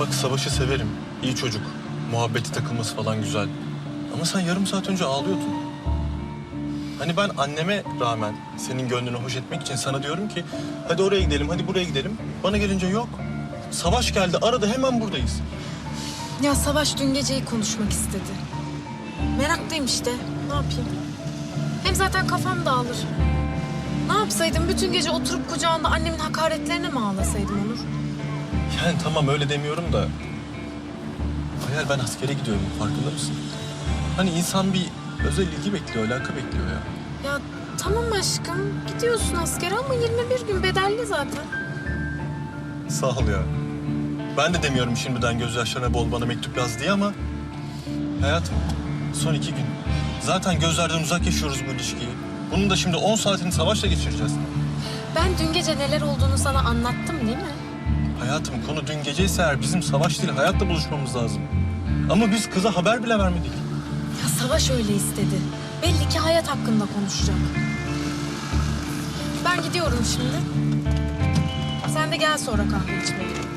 Bak Savaş'ı severim. İyi çocuk. Muhabbeti takılması falan güzel. Ama sen yarım saat önce ağlıyordun. Hani ben anneme rağmen senin gönlünü hoş etmek için sana diyorum ki... ...hadi oraya gidelim, hadi buraya gidelim. Bana gelince yok. Savaş geldi, arada hemen buradayız. Ya Savaş dün geceyi konuşmak istedi. Meraklıyım işte. Ne yapayım? Hem zaten kafam dağılır. Ne yapsaydım? Bütün gece oturup kucağında annemin hakaretlerine mi ağlasaydım Onur? Yani tamam öyle demiyorum da... Hayal ben askere gidiyorum, farkında mısın? Hani insan bir özel ilgi bekliyor, alaka bekliyor ya. Ya tamam aşkım. Gidiyorsun askere ama 21 gün bedelli zaten. Sağ ol ya. Ben de demiyorum şimdiden gözyaşlarına bol bana mektup yaz diye ama... Hayatım, son iki gün. Zaten gözlerden uzak yaşıyoruz bu ilişkiyi. Bunun da şimdi 10 saatini savaşla geçireceğiz. Ben dün gece neler olduğunu sana anlattım değil mi? Hayatım konu dün geceyse eğer bizim savaş değil hayatla buluşmamız lazım. Ama biz kıza haber bile vermedik. Ya Savaş öyle istedi. Belli ki hayat hakkında konuşacak. Ben gidiyorum şimdi. Sen de gel sonra kahve içmeye.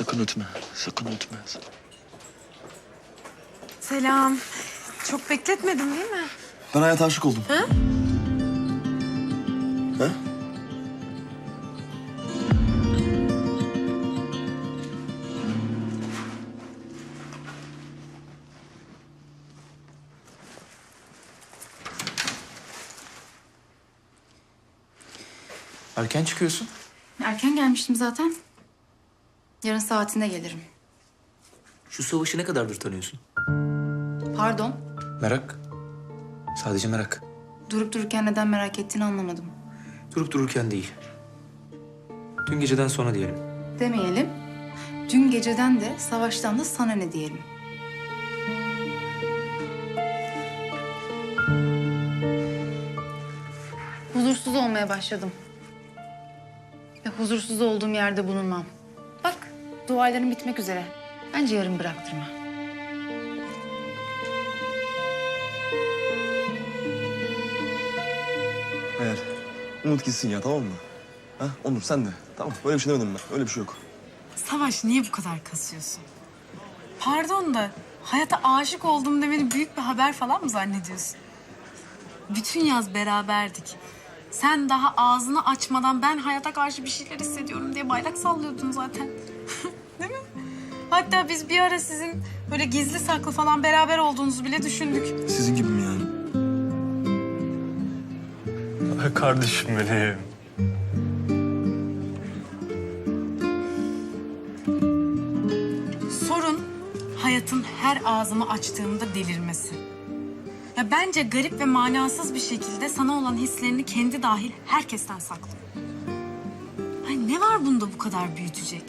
Sakın ötme, sakın ötme. Selam. Çok bekletmedim değil mi? Ben hayata aşık oldum. Ha? Ha? Erken çıkıyorsun. Erken gelmiştim zaten. Yarın saatinde gelirim. Şu savaşı ne kadardır tanıyorsun? Pardon, Merak. Sadece merak. durup dururken neden merak ettiğini anlamadım. Durup dururken değil. Dün geceden sonra diyelim. Demeyelim. Dün geceden de savaştan da sana ne diyelim. Huzursuz olmaya başladım. Ve huzursuz olduğum yerde bulunmam. Bak, dualarım bitmek üzere. Bence yarın bıraktırma. Eğer Umut gitsin ya tamam mı? Ha? Onur sen de. Tamam öyle bir şey demedim ben. Öyle bir şey yok. Savaş niye bu kadar kasıyorsun? Pardon da hayata aşık oldum demeni büyük bir haber falan mı zannediyorsun? Bütün yaz beraberdik. Sen daha ağzını açmadan ben hayata karşı bir şeyler hissediyorum diye bayrak sallıyordun zaten. Değil mi? Hatta biz bir ara sizin böyle gizli saklı falan beraber olduğunuzu bile düşündük. Sizin gibi mi yani? Ay kardeşim benim. Sorun hayatın her ağzımı açtığımda delirmesi. Ya bence garip ve manasız bir şekilde sana olan hislerini kendi dahil herkesten saklıyor. Ay ne var bunda bu kadar büyütecek?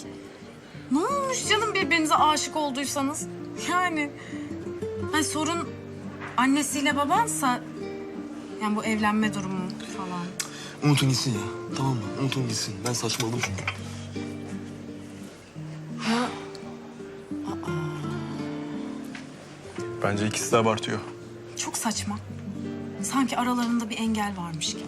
Ne olmuş canım birbirinize aşık olduysanız? Yani hani sorun annesiyle babansa yani bu evlenme durumu falan. Umut'un gitsin ya. Tamam mı? Umut'un gitsin. Ben saçmaladım çünkü. Bence ikisi de abartıyor. Çok saçma. Sanki aralarında bir engel varmış gibi.